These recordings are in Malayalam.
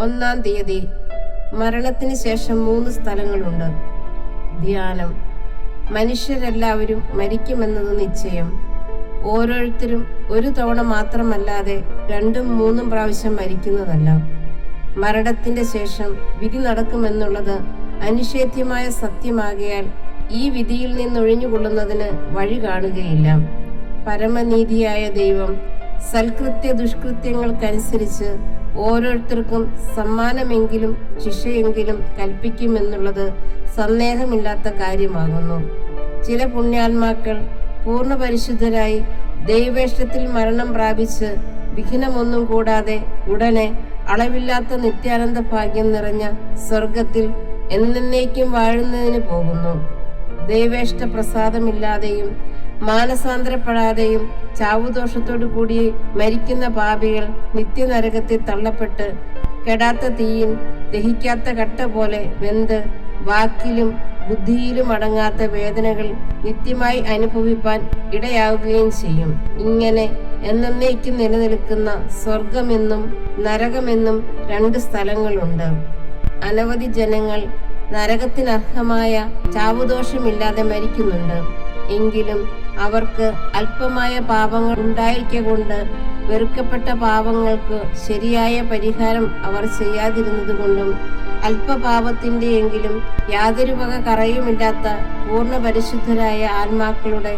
ഒന്നാം തീയതി മരണത്തിന് ശേഷം മൂന്ന് സ്ഥലങ്ങളുണ്ട്. ധ്യാനം. മനുഷ്യരെല്ലാവരും മരിക്കുമെന്നത് നിശ്ചയം. ഓരോരുത്തരും ഒരു തവണ മാത്രമല്ലാതെ രണ്ടും മൂന്നും പ്രാവശ്യം മരിക്കുന്നതല്ല. മരണത്തിന്റെ ശേഷം വിധി നടക്കുമെന്നുള്ളത് അനിഷേധ്യമായ സത്യമാകയാൽ ഈ വിധിയിൽ നിന്നൊഴിഞ്ഞുകൊള്ളുന്നതിന് വഴി കാണുകയില്ല. പരമനീതിയായ ദൈവം സൽകൃത്യ ദുഷ്കൃത്യങ്ങൾക്കനുസരിച്ച് ഓരോരുത്തർക്കും സമ്മാനമെങ്കിലും ശിക്ഷയെങ്കിലും കൽപ്പിക്കുമെന്നുള്ളത് സന്ദേഹമില്ലാത്ത കാര്യമാകുന്നു. ചില പുണ്യാത്മാക്കൾ പൂർണ പരിശുദ്ധരായി ദൈവേഷ്ടത്തിൽ മരണം പ്രാപിച്ച് വിഘ്നമൊന്നും കൂടാതെ ഉടനെ അളവില്ലാത്ത നിത്യാനന്ദ ഭാഗ്യം നിറഞ്ഞ സ്വർഗത്തിൽ എന്നേക്കും വാഴുന്നതിന് പോകുന്നു. ദൈവേഷ്ട പ്രസാദമില്ലാതെയും മാനസാന്തരപ്പെടാതെയും ചാവുദോഷത്തോടു കൂടി മരിക്കുന്ന പാപികൾ നിത്യനരകത്തിൽ തള്ളപ്പെട്ട് കെടാത്ത തീയിൽ ദഹിക്കാത്ത കട്ട പോലെ വെന്ത് വാക്കിലും ബുദ്ധിയിലും അടങ്ങാത്ത വേദനകൾ നിത്യമായി അനുഭവിപ്പാൻ ഇടയാവുകയും ചെയ്യും. ഇങ്ങനെ എന്നേക്കും നിലനിൽക്കുന്ന സ്വർഗമെന്നും നരകമെന്നും രണ്ട് സ്ഥലങ്ങളുണ്ട്. അനവധി ജനങ്ങൾ നരകത്തിനർഹമായ ചാവുദോഷമില്ലാതെ മരിക്കുന്നുണ്ട്. എങ്കിലും അവർക്ക് അല്പമായ പാപങ്ങൾ ഉണ്ടായിരിക്കൊണ്ട് വെറുക്കപ്പെട്ട പാപങ്ങൾക്ക് ശരിയായ പരിഹാരം അവർ ചെയ്യാതിരുന്നതുകൊണ്ടും അല്പപാപത്തിന്റെ എങ്കിലും യാതൊരു വക കറയുമില്ലാത്ത പൂർണ പരിശുദ്ധരായ ആത്മാക്കളുടെ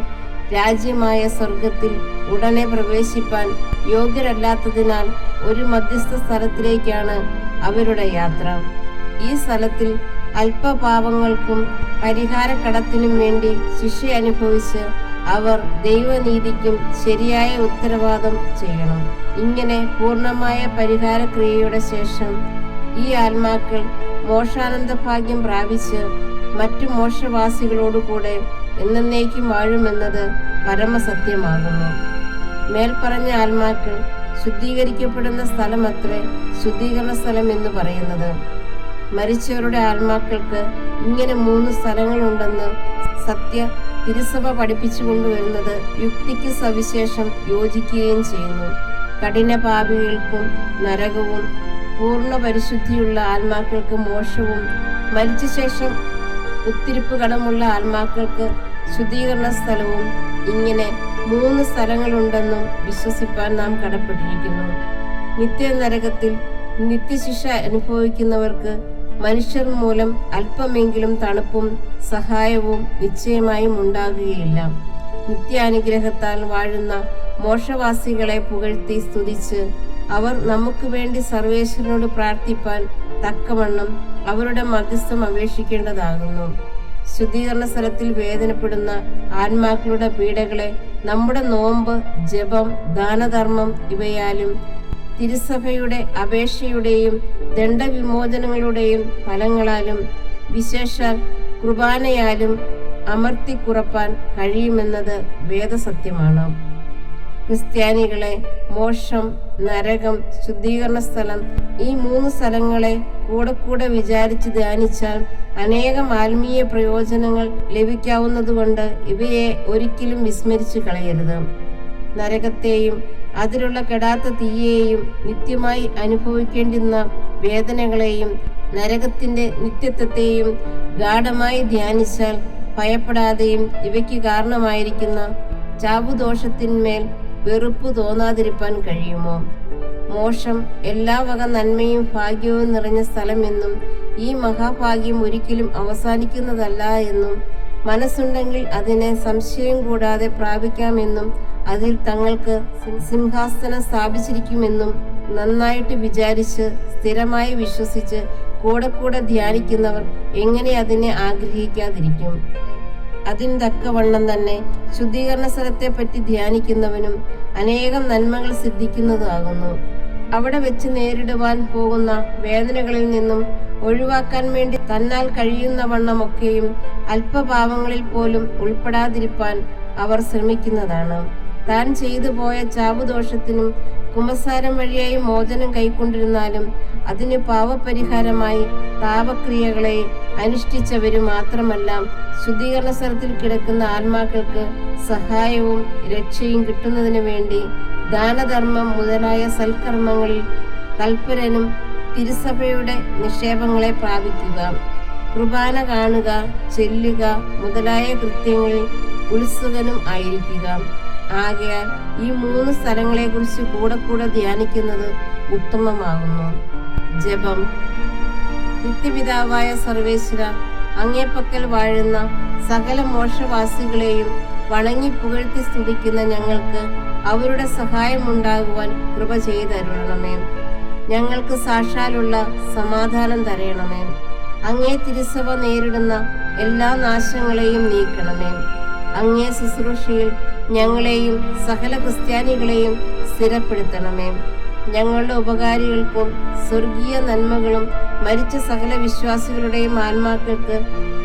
രാജ്യമായ സ്വർഗത്തിൽ ഉടനെ പ്രവേശിപ്പാൻ യോഗ്യരല്ലാത്തതിനാൽ ഒരു മധ്യസ്ഥ സ്ഥലത്തിലേക്കാണ് അവരുടെ യാത്ര. ഈ സ്ഥലത്തിൽ അല്പപാപങ്ങൾക്കും പരിഹാരക്കടത്തിനും വേണ്ടി ശിക്ഷ അനുഭവിച്ച് അവർ ദൈവനീതിക്കും ശരിയായ ഉത്തരവാദം ചെയ്യണം. ഇങ്ങനെ പൂർണമായ പരിഹാരക്രിയയുടെ ശേഷം ഈ ആത്മാക്കൾ മോക്ഷാനന്ദ ഭാഗ്യം പ്രാപിച്ച് മറ്റു മോശവാസികളോടുകൂടെ എന്നേക്കും വാഴുമെന്നത് പരമസത്യമാകുന്നു. മേൽപ്പറഞ്ഞ ആത്മാക്കൾ ശുദ്ധീകരിക്കപ്പെടുന്ന സ്ഥലമത്രേ ശുദ്ധീകരണ സ്ഥലം എന്ന് പറയുന്നത്. മരിച്ചവരുടെ ആത്മാക്കൾക്ക് ഇങ്ങനെ മൂന്ന് സ്ഥലങ്ങളുണ്ടെന്ന് സത്യ തിരുസഭ പഠിപ്പിച്ചു കൊണ്ടുവരുന്നത് യുക്തിക്ക് സവിശേഷം യോജിക്കുകയും ചെയ്യുന്നു. കഠിന പാപികൾക്കും നരകവും പൂർണ പരിശുദ്ധിയുള്ള ആത്മാക്കൾക്ക് മോക്ഷവും മരിച്ച ശേഷം ഉത്തിരിപ്പ് കടമുള്ള ആത്മാക്കൾക്ക് ശുദ്ധീകരണ സ്ഥലവും ഇങ്ങനെ മൂന്ന് സ്ഥലങ്ങളുണ്ടെന്നും വിശ്വസിപ്പാൻ നാം കടപ്പെട്ടിരിക്കുന്നു. നിത്യനരകത്തിൽ നിത്യശിക്ഷ അനുഭവിക്കുന്നവർക്ക് മനുഷ്യർ മൂലം അല്പമെങ്കിലും തണുപ്പും സഹായവും നിശ്ചയമായും ഉണ്ടാകുകയില്ല. നിത്യാനുഗ്രഹത്താൽ വാഴുന്ന മോക്ഷവാസികളെ പുകഴ്ത്തി സ്തുതിച്ച് അവർ നമുക്ക് വേണ്ടി സർവേശ്വരനോട് പ്രാർത്ഥിപ്പാൻ തക്കവണ്ണം അവരുടെ മധ്യസ്ഥം അപേക്ഷിക്കേണ്ടതാകുന്നു. ശുദ്ധീകരണ സ്ഥലത്തിൽ വേദനപ്പെടുന്ന ആത്മാക്കളുടെ പീഡകളെ നമ്മുടെ നോമ്പ് ജപം ദാനധർമ്മം ഇവയാലും തിരുസഭയുടെ അപേക്ഷയുടെയും ദണ്ഡവിമോചനങ്ങളുടെയും ഫലങ്ങളാലും വിശേഷാൽ കുർബാനയാലും അമർത്തിക്കുറപ്പാൻ കഴിയുമെന്നത് വേദസത്യമാണ്. ക്രിസ്ത്യാനികളെ മോക്ഷം നരകം ശുദ്ധീകരണ സ്ഥലം ഈ മൂന്ന് സ്ഥലങ്ങളെ കൂടെ കൂടെ വിചാരിച്ച് ധ്യാനിച്ചാൽ അനേകം ആത്മീയ പ്രയോജനങ്ങൾ ലഭിക്കാവുന്നതുകൊണ്ട് ഇവയെ ഒരിക്കലും വിസ്മരിച്ചു കളയരുത്. നരകത്തെയും അതിലുള്ള കെടാത്ത തീയെയും നിത്യമായി അനുഭവിക്കേണ്ടുന്ന വേദനകളെയും നരകത്തിന്റെ നിത്യത്വത്തെയും ഗാഠമായി ധ്യാനിച്ചാൽ ഭയപ്പെടാതെയും ഇവയ്ക്ക് കാരണമായിരിക്കുന്ന ചാവുദോഷത്തിന്മേൽ വെറുപ്പ് തോന്നാതിരിപ്പാൻ കഴിയുമോ? മോശം എല്ലാ വക നന്മയും ഭാഗ്യവും നിറഞ്ഞ സ്ഥലമെന്നും ഈ മഹാഭാഗ്യം ഒരിക്കലും അവസാനിക്കുന്നതല്ല എന്നും മനസ്സുണ്ടെങ്കിൽ അതിനെ സംശയം കൂടാതെ പ്രാപിക്കാമെന്നും അതിൽ തങ്ങൾക്ക് സിംഹാസനം സ്ഥാപിച്ചിരിക്കുമെന്നും നന്നായിട്ട് വിചാരിച്ച് സ്ഥിരമായി വിശ്വസിച്ച് കൂടെ കൂടെ ധ്യാനിക്കുന്നവർ എങ്ങനെ അതിനെ ആഗ്രഹിക്കാതിരിക്കും? അതിന് തക്കവണ്ണം തന്നെ ശുദ്ധീകരണ സ്ഥലത്തെ പറ്റി ധ്യാനിക്കുന്നവനും അനേകം നന്മകൾ സിദ്ധിക്കുന്നതാകുന്നു അവിടെ വെച്ച് നേരിടുവാൻ പോകുന്ന വേദനകളിൽ നിന്നും ഒഴിവാക്കാൻ വേണ്ടി തന്നാൽ കഴിയുന്ന വണ്ണമൊക്കെയും അല്പഭാവങ്ങളിൽ പോലും ഉൾപ്പെടാതിരിപ്പാൻ അവർ ശ്രമിക്കുന്നതാണ്. താൻ ചെയ്തു പോയ ചാവുദോഷത്തിനും കുമ്പസാരം വഴിയായി മോചനം കൈക്കൊണ്ടിരുന്നാലും അതിന് പാവപരിഹാരമായി താപക്രിയകളെ അനുഷ്ഠിച്ചവരും മാത്രമല്ല ശുദ്ധീകരണ സ്ഥലത്തിൽ കിടക്കുന്ന ആത്മാക്കൾക്ക് സഹായവും രക്ഷയും കിട്ടുന്നതിന് വേണ്ടി ദാനധർമ്മം മുതലായ സൽക്കർമ്മങ്ങളിൽ തൽപരനും തിരുസഭയുടെ നിക്ഷേപങ്ങളെ പ്രാപിക്കുക. കുർബാന കാണുക ചെല്ലുക മുതലായ കൃത്യങ്ങളിൽ ഉത്സുകനും ആയിരിക്കുക. ആകയാൽ ഈ മൂന്ന് സ്ഥലങ്ങളെക്കുറിച്ച് കൂടെ കൂടെ ധ്യാനിക്കുന്നത് ഉത്തമമാകുന്നു. ജപം. നിത്യപിതാവായ സർവേശ്വര അങ്ങേപ്പക്കൽ വാഴുന്ന സകല മോക്ഷവാസികളെയും വണങ്ങി പുകഴ്ത്തി സ്തുതിക്കുന്ന ഞങ്ങൾക്ക് അവരുടെ സഹായമുണ്ടാകുവാൻ കൃപ ചെയ്തരുളണമേ. ഞങ്ങൾക്ക് സാക്ഷാലുള്ള സമാധാനം തരയണമേ അങ്ങേ തിരുസഭ നേരിടുന്ന എല്ലാ നാശങ്ങളെയും നീക്കണമേ. അങ്ങേ ശുശ്രൂഷയിൽ ഞങ്ങളെയും സകല ക്രിസ്ത്യാനികളെയും സ്ഥിരപ്പെടുത്തണമേ. ഞങ്ങളുടെ ഉപകാരികൾക്കും സ്വർഗീയ നന്മകളും മരിച്ച സകല വിശ്വാസികളുടെയും ആത്മാക്കൾക്ക്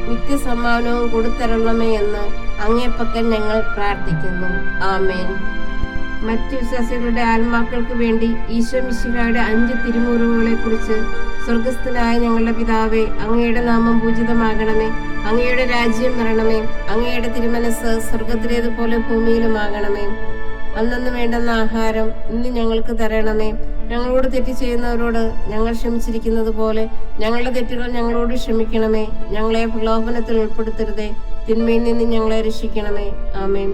നിത്യസമ്മാനവും കൊടുത്തരണമേ എന്ന് അങ്ങേപ്പക്കൽ ഞങ്ങൾ പ്രാർത്ഥിക്കുന്നു. ആമേൻ. മറ്റു വിശ്വാസികളുടെ ആത്മാക്കൾക്ക് വേണ്ടി ഈശോ മിശിഹായുടെ അഞ്ച് തിരുമുറിവുകളെ കുറിച്ച് സ്വർഗസ്ഥനായ ഞങ്ങളുടെ പിതാവേ അങ്ങയുടെ നാമം പൂജിതമാകണമേ അങ്ങയുടെ രാജ്യം വരണമേ അങ്ങയുടെ തിരുമനസ് സ്വർഗത്തിലേതുപോലെ ഭൂമിയിലുമാകണമേ. അന്നു വേണ്ടുന്ന ആഹാരം ഇന്ന് ഞങ്ങൾക്ക് തരണമേ. ഞങ്ങളോട് തെറ്റ് ചെയ്യുന്നവരോട് ഞങ്ങൾ ക്ഷമിച്ചിരിക്കുന്നത് പോലെ ഞങ്ങളുടെ തെറ്റുകൾ ഞങ്ങളോട് ക്ഷമിക്കണമേ. ഞങ്ങളെ പ്രലോഭനത്തിൽ ഉൾപ്പെടുത്തരുതേ. തിന്മയിൽ നിന്ന് ഞങ്ങളെ രക്ഷിക്കണമേ. ആമേൻ.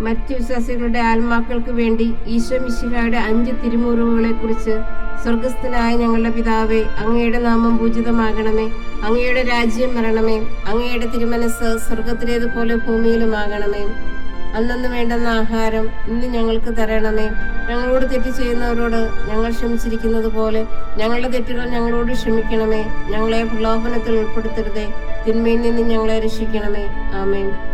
മറ്റു വിശ്വാസികളുടെ ആത്മാക്കൾക്ക് വേണ്ടി ഈശോ മിശിഹായുടെ അഞ്ച് തിരുമുറിവുകളെ കുറിച്ച് സ്വർഗസ്ഥനായ ഞങ്ങളുടെ പിതാവേ അങ്ങയുടെ നാമം പൂജിതമാകണമേ. അങ്ങയുടെ രാജ്യം വരണമേ. അങ്ങയുടെ തിരുമനസ് സ്വർഗത്തിലേതുപോലെ ഭൂമിയിലുമാകണമേ. അന്നു വേണ്ടുന്ന ആഹാരം ഇന്ന് ഞങ്ങൾക്ക് തരണമേ. ഞങ്ങളോട് തെറ്റ് ചെയ്യുന്നവരോട് ഞങ്ങൾ ക്ഷമിച്ചിരിക്കുന്നത് പോലെ ഞങ്ങളുടെ തെറ്റുകൾ ഞങ്ങളോട് ക്ഷമിക്കണമേ. ഞങ്ങളെ പ്രലോഭനത്തിൽ ഉൾപ്പെടുത്തരുതേ. തിന്മയിൽ നിന്ന് ഞങ്ങളെ രക്ഷിക്കണമേ. ആമേൻ.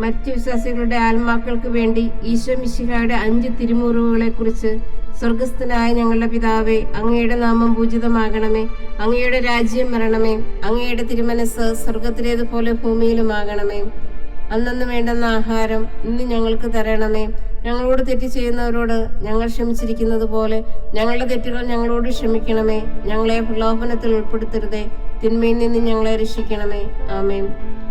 മറ്റു വിശ്വാസികളുടെ ആത്മാക്കൾക്ക് വേണ്ടി ഈശോ മിശിഹായുടെ അഞ്ച് തിരുമുറിവുകളെ കുറിച്ച് സ്വർഗസ്ഥനായ ഞങ്ങളുടെ പിതാവേ അങ്ങയുടെ നാമം പൂജിതമാകണമേ അങ്ങയുടെ രാജ്യം വരണമേ അങ്ങയുടെ തിരുമനസ് സ്വർഗത്തിലേതുപോലെ ഭൂമിയിലുമാകണമേ. അന്നു വേണ്ടുന്ന ആഹാരം ഇന്ന് ഞങ്ങൾക്ക് തരണമേ. ഞങ്ങളോട് തെറ്റ് ചെയ്യുന്നവരോട് ഞങ്ങൾ ക്ഷമിച്ചിരിക്കുന്നത് പോലെ ഞങ്ങളുടെ തെറ്റുകൾ ഞങ്ങളോട് ക്ഷമിക്കണമേ. ഞങ്ങളെ പ്രലോഭനത്തിൽ ഉൾപ്പെടുത്തരുതേ. തിന്മയിൽ നിന്ന് ഞങ്ങളെ രക്ഷിക്കണമേ. ആമേൻ.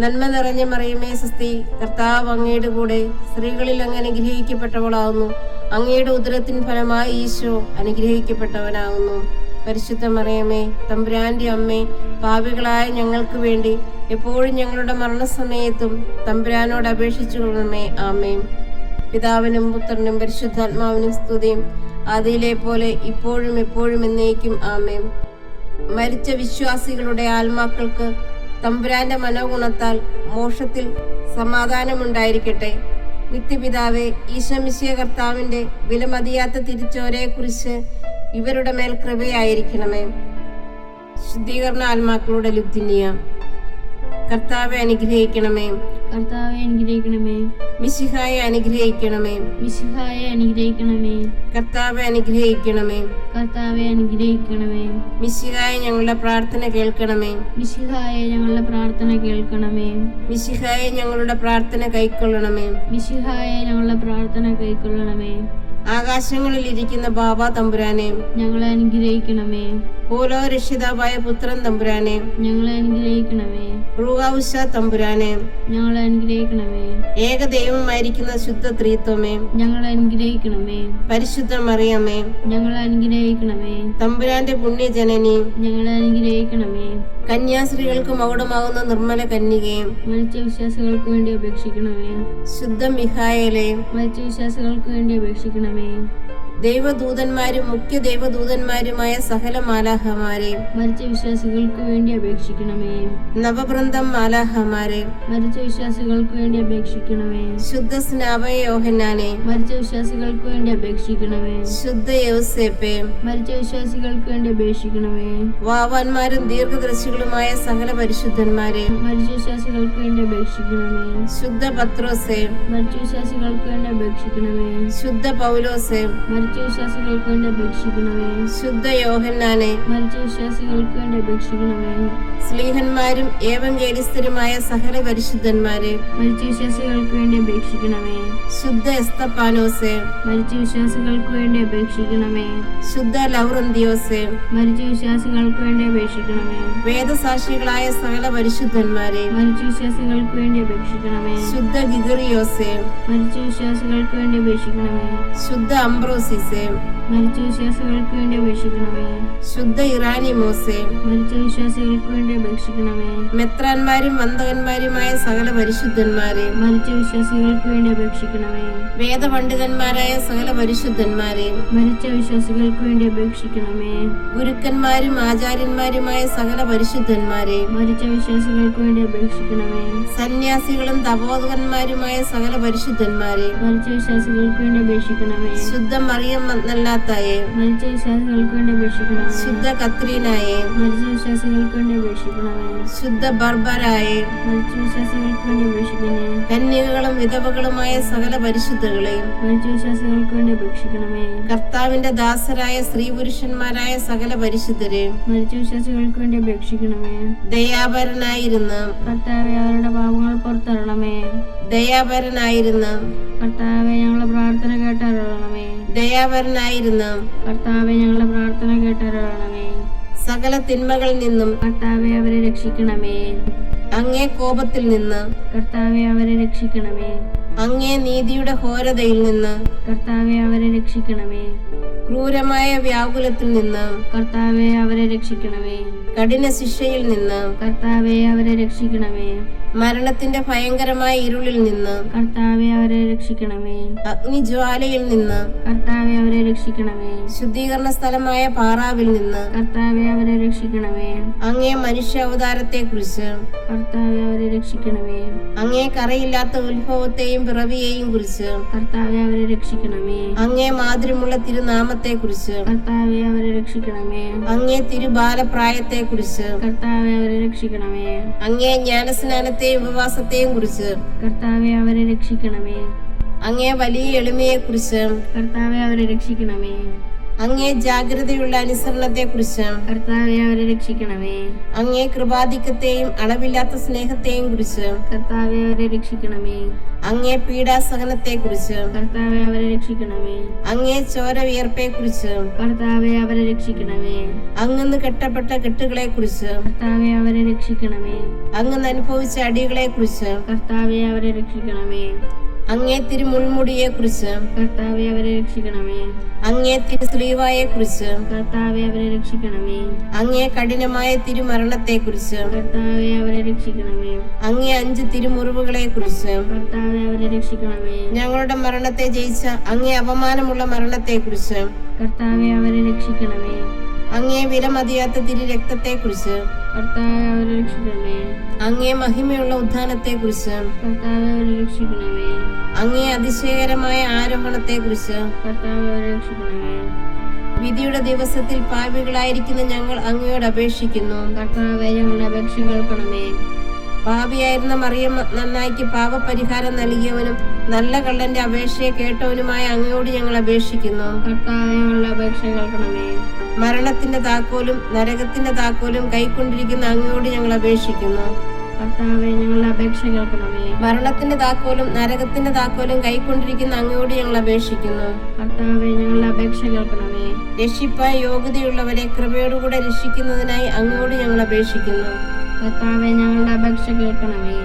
നന്മ നിറഞ്ഞ മറിയമേ സുസ്തി. കർത്താവ് അങ്ങയുടെ കൂടെ സ്ത്രീകളിൽ അങ്ങ് അനുഗ്രഹിക്കപ്പെട്ടവളാകുന്നു അങ്ങയുടെ ഉദരത്തിൻ ഫലമായി ഈശോ അനുഗ്രഹിക്കപ്പെട്ടവനാകുന്നു പരിശുദ്ധ മറിയമേ തമ്പുരാന്റെ അമ്മേ പാപികളായ ഞങ്ങൾക്ക് വേണ്ടി എപ്പോഴും ഞങ്ങളുടെ മരണസമയത്തും തമ്പുരാനോട് അപേക്ഷിച്ചു കൊള്ളണമേ. ആമേൻ. പിതാവിനും പുത്രനും പരിശുദ്ധാത്മാവിനും സ്തുതിയും. ആദിയിലെ പോലെ ഇപ്പോഴും എപ്പോഴും എന്നേക്കും ആമേൻ. മരിച്ച വിശ്വാസികളുടെ ആത്മാക്കൾക്ക് തമ്പുരാന്റെ മനോഗുണത്താൽ മോക്ഷത്തിൽ സമാധാനമുണ്ടായിരിക്കട്ടെ. നിത്യപിതാവെ ഈശമിശിയ കർത്താവിന്റെ വിലമതിയാത്ത തിരിച്ചോരയെ കുറിച്ച് ഇവരുടെ മേൽ കൃപയായിരിക്കണമേ. ശുദ്ധീകരണ ആത്മാക്കളുടെ ലുബ്ധിന്യ. കർത്താവെ അനുഗ്രഹിക്കണമേ. കർത്താവെ അനുഗ്രഹിക്കണമേ. മിശിഹായെ അനുഗ്രഹിക്കണമേ. മിശിഹായെ അനുഗ്രഹിക്കണമേ. കർത്താവെ അനുഗ്രഹിക്കണമേ. കർത്താവെ അനുഗ്രഹിക്കണമേ. മിശിഹായ ഞങ്ങളുടെ പ്രാർത്ഥന കേൾക്കണമേ. മിശിഹായ ഞങ്ങളുടെ പ്രാർത്ഥന കേൾക്കണമേ. മിശിഹായ ഞങ്ങളുടെ പ്രാർത്ഥന കൈക്കൊള്ളണമേ. മിശിഹായ ഞങ്ങളുടെ പ്രാർത്ഥന കൈക്കൊള്ളണമേ. ആകാശങ്ങളിൽ ഇരിക്കുന്ന ബാബ തമ്പുരാനെ. ഞങ്ങളെ അനുഗ്രഹിക്കണമേ. പോലോ രക്ഷിതാവായ പുത്രൻ തമ്പുരാനെ. ഞങ്ങളെ അനുഗ്രഹിക്കണമേ. റൂഹാവുഷ തമ്പുരാനെ. ഞങ്ങളെ അനുഗ്രഹിക്കണമേ. ഏകദൈവമായിരിക്കുന്ന ശുദ്ധ ത്രീത്വമേ. ഞങ്ങളെ അനുഗ്രഹിക്കണമേ. പരിശുദ്ധ മറിയമേ. ഞങ്ങളെ അനുഗ്രഹിക്കണമേ. തമ്പുരാന്റെ പുണ്യജനനി. ഞങ്ങളെ അനുഗ്രഹിക്കണമേ. കന്യാസ്ത്രീകൾക്ക് മൗഢമാകുന്ന നിർമ്മല കന്യകയും മരിച്ച വിശ്വാസികൾക്ക് വേണ്ടി അപേക്ഷിക്കണമേ. ശുദ്ധ മിഹായലെ മരിച്ച വിശ്വാസികൾക്ക് വേണ്ടി അപേക്ഷിക്കണമേ. ദൈവദൂതന്മാരും മുഖ്യ ദൈവദൂതന്മാരുമായ സകല മാലാഹമാരെ മരിച്ച വിശ്വാസികൾക്ക് വേണ്ടി അപേക്ഷിക്കണമേ. നവബൃന്ദം മാലാഹമാരെ മരിച്ച വിശ്വാസികൾക്ക് വേണ്ടി അപേക്ഷിക്കണമേ. ശുദ്ധ സ്നാപയ യോഹന്നാനെ. മരിച്ച വിശ്വാസികൾക്ക് വേണ്ടി അപേക്ഷിക്കണമേ. ശുദ്ധ യൗസേപ്പെ. മരിച്ച വിശ്വാസികൾക്ക് വേണ്ടി അപേക്ഷിക്കണമേ. വാവാന്മാരും ദീർഘദർശികളുമായ സകല പരിശുദ്ധന്മാരെ. മരിച്ച വിശ്വാസികൾക്ക് വേണ്ടി അപേക്ഷിക്കണമേ. ശുദ്ധ പത്രോസെ. മരിച്ച വിശ്വാസികൾക്ക് വേണ്ടി അപേക്ഷിക്കണമേ. ശുദ്ധ പൗലോസേ. മരിച്ച വിശ്വാസികൾക്ക് വേണ്ടി അപേക്ഷിക്കണമേ. ശുദ്ധ യോഹന്നാനെ മരിച്ച വിശ്വാസികൾക്ക് വേണ്ടി അപേക്ഷിക്കണമേ. സ്ലീഹന്മാരും ഏവങ്കേലിസ്ഥരുമായ സകല പരിശുദ്ധന്മാരെ. മരിച്ച വിശ്വാസികൾക്ക് വേണ്ടി അപേക്ഷിക്കണമേ. ശുദ്ധ എസ്തപ്പാനോസെ. മരിച്ച വിശ്വാസികൾക്ക് വേണ്ടി അപേക്ഷിക്കണമേ. ശുദ്ധ ലൗറന്തിയോസെ. മരിച്ച വിശ്വാസികൾക്ക് വേണ്ടി അപേക്ഷിക്കണമേ. വേദസാക്ഷികളായ സകല പരിശുദ്ധന്മാരെ. മരിച്ച വിശ്വാസികൾക്ക് വേണ്ടി അപേക്ഷിക്കണമേ. ശുദ്ധ ഗിഗറിയോസെ. മരിച്ച വിശ്വാസികൾക്ക് വേണ്ടി അപേക്ഷിക്കണമേ. ശുദ്ധ അംബ്രോസിസെ മരിച്ച വിശ്വാസികൾക്ക് വേണ്ടി അപേക്ഷിക്കണമേ. ശുദ്ധ ഇറാനി മോസെ. മരിച്ച വിശ്വാസികൾക്ക് വേണ്ടി അപേക്ഷിക്കണമേ. മെത്രാന്മാരും വന്ദകന്മാരുമായ സകല പരിശുദ്ധന്മാരെ. മരിച്ച വിശ്വാസികൾക്ക് വേണ്ടി അപേക്ഷിക്കണമേ. വേദപണ്ഡിതന്മാരായ സകല പരിശുദ്ധന്മാരെ. മരിച്ച വിശ്വാസികൾക്ക് വേണ്ടി അപേക്ഷിക്കണമേ. ഗുരുക്കന്മാരും ആചാര്യന്മാരുമായ സകല പരിശുദ്ധന്മാരെ. മരിച്ച വിശ്വാസികൾക്ക് വേണ്ടി അപേക്ഷിക്കണമേ. സന്യാസികളും തപോധകന്മാരുമായ സകല പരിശുദ്ധന്മാരെ. മരിച്ച വിശ്വാസികൾക്ക് വേണ്ടി അപേക്ഷിക്കണമേ. ശുദ്ധ മറിയം നല്ലാത്തായെ മരിച്ച വിശ്വാസികൾക്ക് വേണ്ടി അപേക്ഷിക്കണമേ. ശുദ്ധ കത്രീനായെ മരിച്ച വിശ്വാസികൾക്ക് വേണ്ടി അപേക്ഷിക്കണമേ. ശുദ്ധ ബർബരായെ മരിച്ച വിശ്വാസികൾക്ക് വേണ്ടി അപേക്ഷിക്കണേ കന്യകകളും വിധവകളുമായ സകല പരിശുദ്ധകളെയും മരിച്ച വിശ്വാസികൾക്ക് വേണ്ടി അപേക്ഷിക്കണമേ. കർത്താവിന്റെ ദാസരായ സ്ത്രീ പുരുഷന്മാരായ സകല പരിശുദ്ധരെ മരിച്ച വിശ്വാസികൾക്ക് വേണ്ടി അപേക്ഷിക്കണമേ. ദയാപരനായിരുന്നു കർത്താവെ അവരുടെ പാപങ്ങൾ പുറത്തരണമേ. ദയാപരനായിരുന്നു കർത്താവെ ഞങ്ങളുടെ പ്രാർത്ഥന കേട്ടരുളണമേ ദയാപരനായിരുന്ന് കർത്താവെ ഞങ്ങളുടെ പ്രാർത്ഥന കേട്ടരുളണമേ സകല തിന്മകളിൽ നിന്നും കർത്താവെ അവരെ രക്ഷിക്കണമേ. അങ്ങേ കോപത്തിൽ നിന്ന് കർത്താവെ അവരെ രക്ഷിക്കണമേ. അങ്ങേ നീതിയുടെ ഘോരതയിൽ നിന്ന് കർത്താവെ അവരെ രക്ഷിക്കണമേ. ക്രൂരമായ വ്യാകുലത്തിൽ നിന്ന് കർത്താവെ അവരെ രക്ഷിക്കണമേ. കഠിന ശിക്ഷയിൽ നിന്ന് കർത്താവെ അവരെ രക്ഷിക്കണമേ. മരണത്തിന്റെ ഭയങ്കരമായ ഇരുളിൽ നിന്ന് കർത്താവെ അവരെ രക്ഷിക്കണമേ. അഗ്നിജ്വാലയിൽ നിന്ന് കർത്താവെ അവരെ രക്ഷിക്കണമേ. ശുദ്ധീകരണ സ്ഥലമായ പാറാവിൽ നിന്ന് കർത്താവെ അവരെ രക്ഷിക്കണമേ. അങ്ങേ മനുഷ്യ അവതാരത്തെ കുറിച്ച് കർത്താവെ അവരെ രക്ഷിക്കണമേ. അങ്ങേ കറയില്ലാത്ത ഉത്ഭവത്തെയും പിറവിയെയും കുറിച്ച് കർത്താവെ അവരെ രക്ഷിക്കണമേ. അങ്ങേ മാതിരിമുള്ള തിരുനാമത്തെ കുറിച്ച് കർത്താവെ അവരെ രക്ഷിക്കണമേ. അങ്ങേ തിരുബാലപ്രായത്തെ കുറിച്ച് കർത്താവെ അവരെ രക്ഷിക്കണമേ. അങ്ങേ ജ്ഞാനസ്നാനത്തെയും ഉപവാസത്തെയും കുറിച്ച്. കർത്താവെ അവരെ രക്ഷിക്കണമേ. അങ്ങേ വലിയ എളിമയെ കുറിച്ച് കർത്താവെ അവരെ രക്ഷിക്കണമേ. അങ്ങേ ജാഗ്രതയുള്ള അനുസരണത്തെ കുറിച്ച് കർത്താവെ അവരെ രക്ഷിക്കണമേ. അങ്ങേ കൃപാധിക്യത്തെയും അളവില്ലാത്ത സ്നേഹത്തെയും കുറിച്ച് കർത്താവെ അവരെ രക്ഷിക്കണമേ. അങ്ങേ പീഡാസഹനത്തെ കുറിച്ച് കർത്താവെ അവരെ രക്ഷിക്കണമേ. അങ്ങേ ചോര വിയർപ്പെ കുറിച്ച് കർത്താവെ അവരെ രക്ഷിക്കണമേ. അങ്ങന്ന് കെട്ടപ്പെട്ട കെട്ടുകളെ കുറിച്ച് കർത്താവെ അവരെ രക്ഷിക്കണമേ. അങ്ങന്ന് അനുഭവിച്ച അടികളെ കുറിച്ച് കർത്താവെ അവരെ രക്ഷിക്കണമേ. അങ്ങേ തിരുമുൾമുടിയെ കുറിച്ച് കർത്താവെ അവരെ രക്ഷിക്കണമേ. അങ്ങേ തിരുസ്ലീവായെ കുറിച്ച് കർത്താവെ അവരെ രക്ഷിക്കണമേ. അങ്ങേ കഠിനമായ തിരുമരണത്തെ കുറിച്ച് കർത്താവെ അവരെ രക്ഷിക്കണമേ. അങ്ങേ അഞ്ച് തിരുമുറിവുകളെ കുറിച്ച് കർത്താവെ അവരെ രക്ഷിക്കണമേ. ഞങ്ങളുടെ മരണത്തെ ജയിച്ച അങ്ങേ അപമാനമുള്ള മരണത്തെ കുറിച്ച് കർത്താവെ അവരെ രക്ഷിക്കണമേ. അങ്ങേ വിലമതിയാത്ത തിരു രക്തത്തെ കുറിച്ച് കർത്താവെ അവരെ രക്ഷിക്കണമേ. അങ്ങേ മഹിമയുള്ള ഉദ്ധാനത്തെ കുറിച്ച് കർത്താവെ അവരെ രക്ഷിക്കണമേ. അങ്ങേ അതിശയകരമായ ആരോഹണത്തെ കുറിച്ച് കർത്താവെ വിധിയുടെ ദിവസത്തിൽ പാപികളായിരിക്കുന്ന ഞങ്ങൾ അങ്ങയോട് അപേക്ഷിക്കുന്നു. കർത്താവെ ഞങ്ങളുടെ അപേക്ഷ കേൾക്കണമേ. പാപിയായിരുന്ന മറിയം നന്നായിക്ക് പാപപരിഹാരം നൽകിയവനും നല്ല കള്ളന്റെ അപേക്ഷയെ കേട്ടവനുമായ അങ്ങയോട് ഞങ്ങൾ അപേക്ഷിക്കുന്നു. മരണത്തിന്റെ താക്കോലും നരകത്തിന്റെ താക്കോലും കൈക്കൊണ്ടിരിക്കുന്ന അങ്ങയോട് ഞങ്ങൾ അപേക്ഷിക്കുന്നു. കർത്താവെ ഞങ്ങളുടെ അപേക്ഷ കേൾക്കണമേ. മരണത്തിന്റെ താക്കോലും നരകത്തിന്റെ താക്കോലും കൈക്കൊണ്ടിരിക്കുന്ന അങ്ങയോട് ഞങ്ങൾ അപേക്ഷിക്കുന്നു. കർത്താവെ ഞങ്ങളുടെ അപേക്ഷ കേൾക്കണമേ. രക്ഷിപ്പാൻ യോഗ്യതയുള്ളവരെ കൃപയോടുകൂടെ രക്ഷിക്കുന്നതിനായി അങ്ങയോട് ഞങ്ങൾ അപേക്ഷിക്കുന്നു. കർത്താവെ ഞങ്ങളുടെ അപേക്ഷ കേൾക്കണമേ.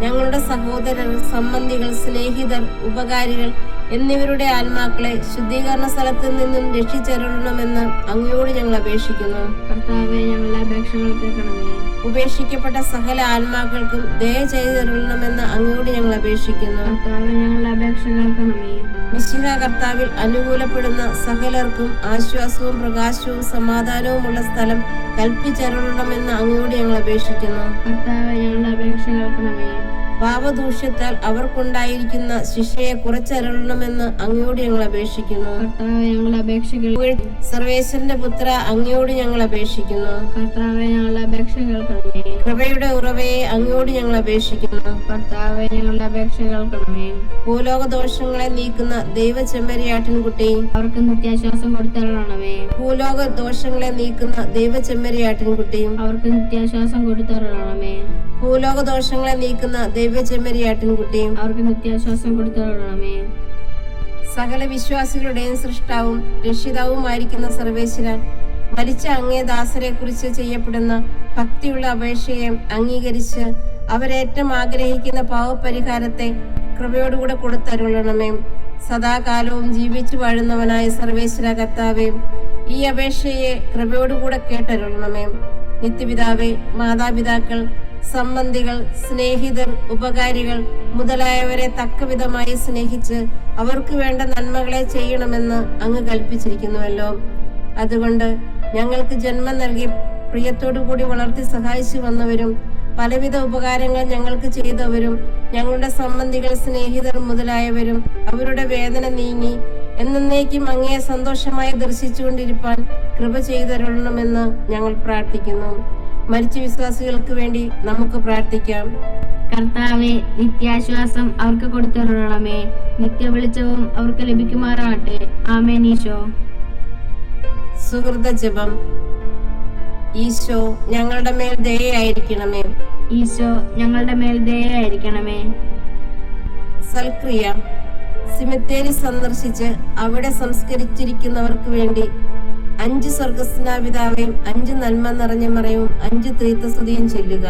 ഞങ്ങളുടെ സഹോദരർ സംബന്ധികൾ സ്നേഹിതർ ഉപകാരികൾ എന്നിവരുടെ ആത്മാക്കളെ ശുദ്ധീകരണ സ്ഥലത്ത് നിന്നും രക്ഷിച്ചരുളണമെന്ന് അങ്ങയോട് ഞങ്ങൾ അപേക്ഷിക്കുന്നു. കർത്താവെ ഞങ്ങളുടെ അപേക്ഷകൾ കേൾക്കണമേ ഉപേക്ഷിക്കപ്പെട്ട സകല ആത്മാക്കൾക്കും ദയ ചെയ്തരുളണമെന്ന് അങ്ങയോട് ഞങ്ങൾ അപേക്ഷിക്കുന്നു. കർത്താവെ ഞങ്ങളുടെ അപേക്ഷ കേൾക്കണമേ മിശിഹ കർത്താവിൽ അനുകൂലപ്പെടുന്ന സകലർക്കും ആശ്വാസവും പ്രകാശവും സമാധാനവുമുള്ള സ്ഥലം കൽപ്പിച്ചരുളണമെന്ന് അങ്ങയോട് ഞങ്ങൾ അപേക്ഷിക്കുന്നു. കർത്താവെ ഞങ്ങളുടെ അപേക്ഷ കേൾക്കണമേ പാപദൂഷ്യത്താൽ അവർക്കുണ്ടായിരിക്കുന്ന ശിക്ഷയെ കുറച്ചരുളണമെന്ന് അങ്ങയോട് ഞങ്ങൾ അപേക്ഷിക്കുന്നു. ഞങ്ങൾ ഞങ്ങളുടെ അപേക്ഷ കേൾ സർവേശ്വരന്റെ പുത്ര അങ്ങയോട് ഞങ്ങൾ അപേക്ഷിക്കുന്നു. കർത്താവെ ഞങ്ങളുടെ കൃപയുടെ ഉറവയെ അങ്ങയോട് ഞങ്ങൾ അപേക്ഷിക്കുന്നു. കർത്താവെ ഞങ്ങളുടെ അപേക്ഷ കേൾക്കണമേ. ഭൂലോക ദോഷങ്ങളെ നീക്കുന്ന ദൈവ ചെമ്മരിയാട്ടിൻകുട്ടി അവർക്ക് നിത്യാശ്വാസം കൊടുത്തരണമേ ഭൂലോക ദോഷങ്ങളെ നീക്കുന്ന ദൈവ ചെമ്മരിയാട്ടിൻകുട്ടിയും അവർക്ക് നിത്യാശ്വാസം കൊടുത്തരണമേ ഭൂലോക ദോഷങ്ങളെ നീക്കുന്ന ദൈവ ചെമ്മരിയാട്ടിൻകുട്ടിയും അവർക്ക് നിത്യാശ്വാസം കൊടുത്തരണമേ സകല വിശ്വാസികളുടെയും സൃഷ്ടാവും രക്ഷിതാവുമായിരിക്കുന്ന സർവേശ്വരൻ മരിച്ച അങ്ങേ ദാസരെ കുറിച്ച് ചെയ്യപ്പെടുന്ന ഭക്തിയുള്ള അപേക്ഷയെ അംഗീകരിച്ച് അവരേറ്റം ആഗ്രഹിക്കുന്ന പാവപരിഹാരത്തെ കൃപയോടുകൂടെ കൊടുത്തരുളണമേ. സദാകാലവും ജീവിച്ചു വാഴുന്നവനായ സർവേശ്വര കർത്താവേ ഈ അപേക്ഷയെ കൃപയോടുകൂടെ കേട്ടരുളണമേ. നിത്യപിതാവേ മാതാപിതാക്കൾ സംബന്ധികൾ സ്നേഹിതർ ഉപകാരികൾ മുതലായവരെ തക്കവിധമായി സ്നേഹിച്ച് അവർക്ക് വേണ്ട നന്മകളെ ചെയ്യണമെന്ന് അങ്ങ് കൽപ്പിച്ചിരിക്കുന്നുവല്ലോ. അതുകൊണ്ട് ഞങ്ങൾക്ക് ജന്മം നൽകി പ്രിയത്തോടു കൂടി വളർത്തി സഹായിച്ചു വന്നവരും പലവിധ ഉപകാരങ്ങൾ ഞങ്ങൾക്ക് ചെയ്തവരും ഞങ്ങളുടെ സംബന്ധികൾ സ്നേഹിതർ മുതലായവരും അവരുടെ വേദന നീങ്ങി എന്നേക്കും അങ്ങയെ സന്തോഷമായി ദർശിച്ചുകൊണ്ടിരിപ്പാൻ കൃപ ചെയ്തരുളണമെന്ന് ഞങ്ങൾ പ്രാർത്ഥിക്കുന്നു. മരിച്ച വിശ്വാസികൾക്ക് വേണ്ടി നമുക്ക് പ്രാർത്ഥിക്കാം. കർത്താവെ നിത്യാശ്വാസം അവർക്ക് കൊടുത്തരുളണമേ. നിത്യവെളിച്ചവും അവർക്ക് ലഭിക്കുമാറാകട്ടെ. ആമേൻ ഈശോ. സുഹൃത ജപം. ഈശോ ഞങ്ങളുടെ മേൽ ദയായിരിക്കണമേ ഈശോ ഞങ്ങളുടെ മേൽ ദയായിരിക്കണമേ സൽക്രിയ. സിമിത്തേരി സന്ദർശിച്ച് അവിടെ സംസ്കരിച്ചിരിക്കുന്നവർക്ക് വേണ്ടി അഞ്ച് സ്വർഗസ്നാപിതാവേയും അഞ്ച് നന്മ നിറഞ്ഞ മറയും അഞ്ച് തീർത്ഥസ്തുതിയും ചൊല്ലുക.